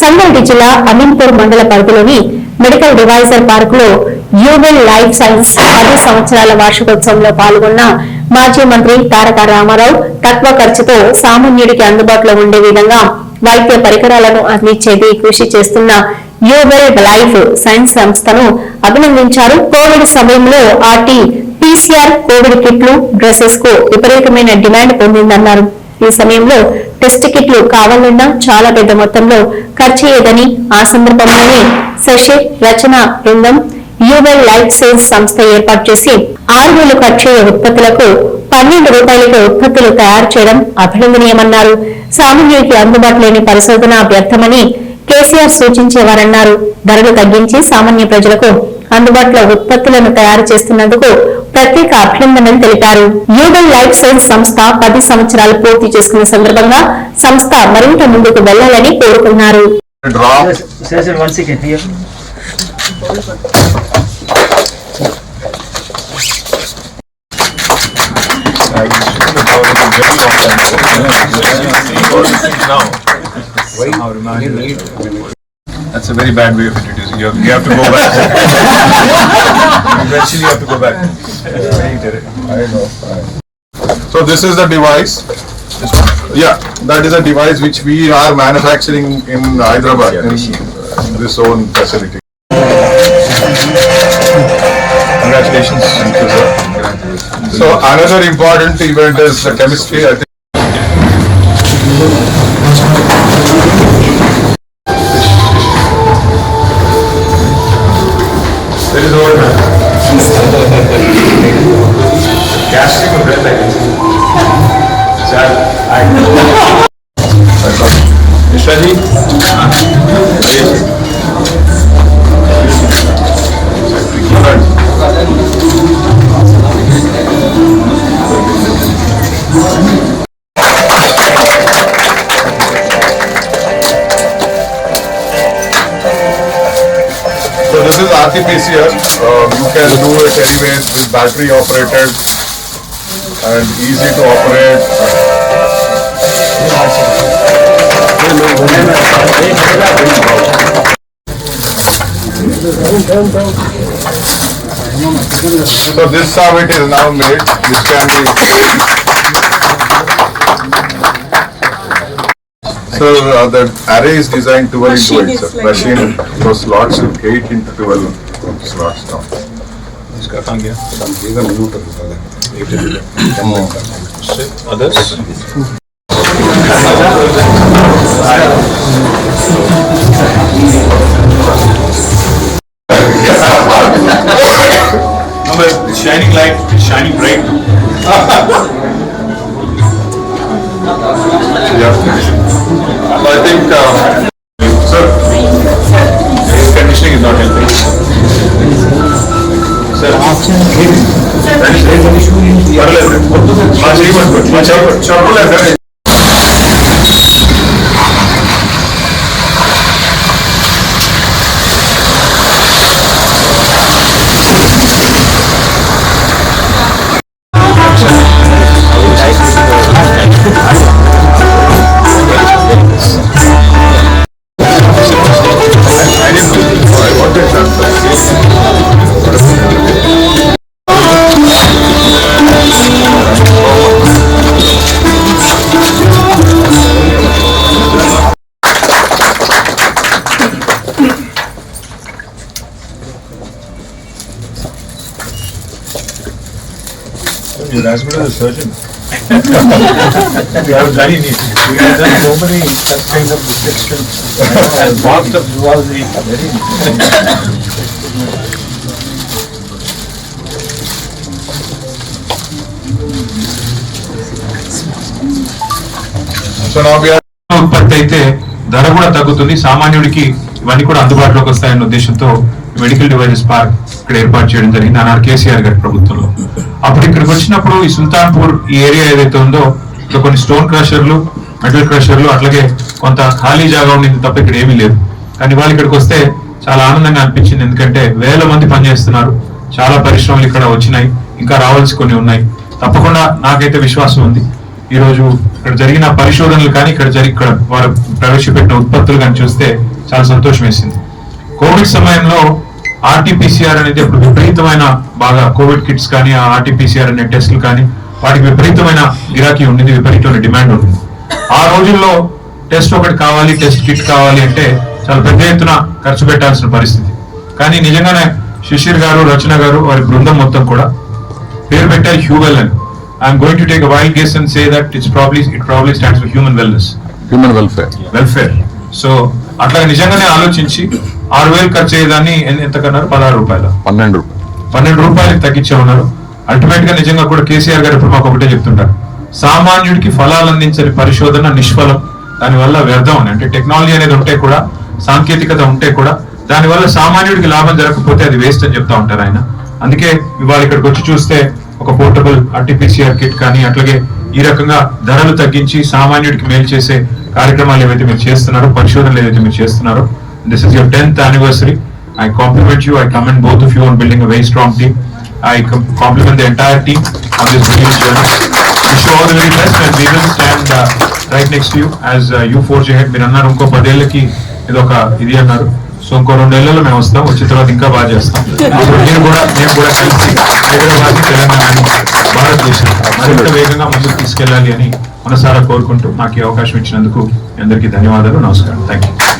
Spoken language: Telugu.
సంగారెడ్డి జిల్లా అమీన్పూర్ మండల పరిధిలోని మెడికల్ డివైజర్ పార్క్లో యూవెల్ లైఫ్ సైన్స్ పది సంవత్సరాల వార్షికోత్సవంలో పాల్గొన్న మాజీ మంత్రి తారక రామారావు తక్కువ ఖర్చుతో సామాన్యుడికి అందుబాటులో ఉండే విధంగా వైద్య పరికరాలను అందించేది కృషి చేస్తున్న యూవెల్ లైఫ్ సైన్స్ సంస్థను అభినందించారు. కోవిడ్ సమయంలో ఆర్టీ పీసీఆర్ కోవిడ్ కిట్లు డ్రెస్సెస్కు విపరీతమైన డిమాండ్ పొందిందన్నారు. ఈ సమయంలో టెస్ట్ కిట్లు కావాలన్నా చాలా పెద్ద మొత్తంలో ఖర్చయ్యేదని ఆ సందర్భంలోనే శశి రచన బృందం యూవెల్ లైఫ్ సైన్స్ సంస్థ ఏర్పాటు చేసి ఆరు వేలు ఖర్చయ్యే ఉత్పత్తులకు పన్నెండు రూపాయలకే ఉత్పత్తులు తయారు చేయడం అభినందనీయమన్నారు. సామాన్యుడికి అందుబాటు లేని పరిశోధన వ్యర్థమని కేసీఆర్ సూచించేవారన్నారు. ధరలు తగ్గించి సామాన్య ప్రజలకు అందుబాటులో ఉత్పత్తులను తయారు చేస్తున్నందుకు ప్రత్యేక అభినందనలు తెలిపారు. యూగల్ లైఫ్ సైన్స్ సంస్థ పది సంవత్సరాలు పూర్తి చేసుకున్న సందర్భంగా సంస్థ మరింత ముందుకు వెళ్ళాలని కోరుకున్నారు. That's a very bad way of introducing. You have, you have to go back. Eventually, you have to go back. I know. So this is the device. This one? Yeah, that is a device which we are manufacturing in Hyderabad in this own facility. Congratulations. Thank you, sir. So another important event is the chemistry. Is RT-PCR. Uh, you can do it anyways with battery operated and easy to operate. So this how it is now made. This can be. So uh, the array is designed 12 into 8, sir. Machine, those slots, 8 into 12 slots now. Others? No, but it's shining light, shining bright. Yeah. I think, uh, sir, Air conditioning is not helping. Sir. పర్లేదు. మా చేయమంటారు. మా చెప్ప- చెప్పలేదు You're as good as a surgeon. We have done it. We have done so many such kinds of dissections. And vast of zoology. Very. So now we are ఉత్పత్తి అయితే ధర కూడా తగ్గుతుంది సామాన్యుడికి ఇవన్నీ కూడా అందుబాటులోకి వస్తాయన్న ఉద్దేశంతో మెడికల్ డివైజెస్ పార్క్ ఇక్కడ ఏర్పాటు చేయడం జరిగింది. ఆనాడు కేసీఆర్ గారి ప్రభుత్వంలో. అప్పుడు ఇక్కడికి వచ్చినప్పుడు ఈ సుల్తాన్పూర్ ఈ ఏరియా ఏదైతే ఉందో ఇక్కడ కొన్ని స్టోన్ క్రషర్లు మెటల్ క్రషర్లు అట్లాగే కొంత ఖాళీ జాగా ఉండింది తప్ప ఇక్కడ ఏమీ లేదు. కానీ వాళ్ళు ఇక్కడికి వస్తే చాలా ఆనందంగా అనిపించింది. ఎందుకంటే వేల మంది పనిచేస్తున్నారు. చాలా పరిశ్రమలు ఇక్కడ వచ్చినాయి. ఇంకా రావాల్సి కొన్ని ఉన్నాయి. తప్పకుండా నాకైతే విశ్వాసం ఉంది. ఈరోజు ఇక్కడ జరిగిన పరిశోధనలు కానీ ఇక్కడ జరిగి ఇక్కడ వారు ప్రవేశపెట్టిన ఉత్పత్తులు కానీ చూస్తే చాలా సంతోషం వేసింది కోవిడ్ సమయంలో ఆర్టీపీసీఆర్ అనేది అప్పుడు విపరీతమైన బాగా కోవిడ్ కిట్స్ కానీ ఆ ఆర్టీపీసీఆర్ అనే టెస్టులు కానీ వాటికి విపరీతమైన గిరాకీ ఉండింది విపరీతమైన డిమాండ్ ఉండింది. ఆ రోజుల్లో టెస్ట్ ఒకటి కావాలి టెస్ట్ కిట్ కావాలి అంటే చాలా పెద్ద ఎత్తున ఖర్చు పెట్టాల్సిన పరిస్థితి. కానీ నిజంగానే శిశిర్ గారు రచన గారు వారి బృందం మొత్తం కూడా పేరు పెట్టారు హ్యూవెల్ అని I'm going to take wild guess and say that it's probably it probably stands for human wellness human welfare welfare so అట్లా నిజంగానే ఆలోచించి ఆరు వేలు ఖర్చు అయ్యేదాన్ని ఎన్- ఎంత కన్నారు? పదహారు రూపాయలు? పన్నెండు రూపాయలు. పన్నెండు రూపాయలకి తగ్గించే ఉన్నారు. అల్టిమేట్గా నిజంగా కూడా కేసీఆర్ గారు ఇప్పుడు మాకు ఒకటే చెప్తుంటారు. సామాన్యుడికి ఫలాలు అందించని పరిశోధన నిష్ఫలం. దానివల్ల వ్యర్థం అని. అంటే టెక్నాలజీ అనేది ఉంటే కూడా సాంకేతికత ఉంటే కూడా దానివల్ల సామాన్యుడికి లాభం జరగకపోతే అది వేస్ట్ అని చెప్తా ఉంటారు ఆయన. అందుకే ఇవాళ ఇక్కడికి వచ్చి చూస్తే ఒక పోర్టబుల్ ఆర్టిఫిషియల్ కిట్ కానీ అట్లాగే ఈ రకంగా ధరలు తగ్గించి సామాన్యుడికి మేలు చేసే కార్యక్రమాలు ఏవైతే మీరు చేస్తున్నారో పరిశోధనలు ఏవైతే మీరు చేస్తున్నారో this is your tenth anniversary I compliment you I comment both of you on building very strong team I compliment the entire team on this building journey all very best and we will stand right next you as you forge ahead మీరు అన్నారు ఇంకో పదేళ్ళకి ఇది ఒక ఇది అన్నారు. సో ఇంకో రెండు నెలల్లో మేము వస్తాం వచ్చిన తర్వాత ఇంకా బాగా చేస్తాం. నేను కూడా మేము కూడా కలిసి హైదరాబాద్ తెలంగాణ భారతదేశం మరింత వేగంగా ముందుకు తీసుకెళ్ళాలి అని మనసారా కోరుకుంటూ మాకు ఈ అవకాశం ఇచ్చినందుకు అందరికీ ధన్యవాదాలు నమస్కారం. Thank you